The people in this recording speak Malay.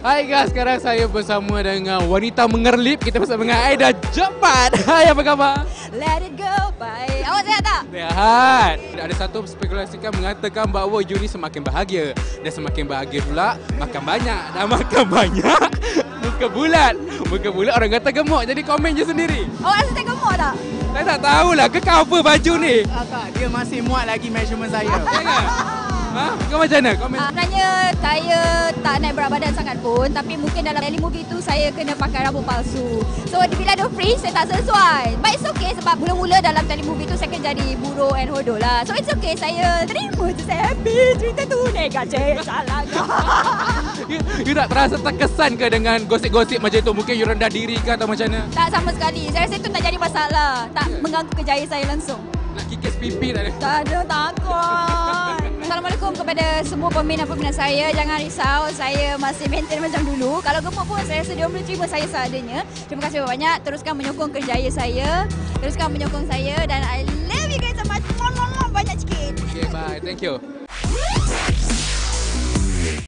Hai guys, sekarang saya bersama dengan wanita mengerlip. Kita bersama dengan Aida Jepat. Hai, apa khabar? Let it go, bye. Awak sihat tak? Sehat. Ada satu spekulasikan mengatakan bahawa you ni semakin bahagia. Dan semakin bahagia pula, makan banyak. Dan makan banyak, muka bulat. Muka bulat orang kata gemuk. Jadi komen je sendiri. Awak rasa saya gemuk tak? Saya tak tahulah ke apa baju ni? Tak, tak. Dia masih muat lagi measurement saya. Jangan. Ha? Kau macam mana? Komen. Ah, Sebenarnya saya berat badan sangat pun Tapi mungkin dalam daily movie tu saya kena pakai rambut palsu. So bila ada fringe saya tak sesuai. But it's okay sebab mula-mula dalam daily movie tu saya kena jadi buruh and hodo lah. So it's okay. Saya terima je. Saya happy Cerita tu. Negatif salah You, you tak terasa terkesan ke dengan gosip-gosip macam tu? Mungkin you rendah diri ke atau macam mana? Tak sama sekali. Saya rasa itu tak jadi masalah. Tak mengganggu kerjaya saya langsung. Nak kikis pipi tak ada? Tak ada takut. Assalamualaikum kepada semua peminat peminat saya. Jangan risau, saya masih maintain macam dulu. Kalau gemuk pun saya rasa dia boleh terima saya seadanya. Terima kasih banyak. Teruskan menyokong kerjaya saya. Teruskan menyokong saya dan I love you guys so much. Banyak sikit. Okay, bye. Thank you.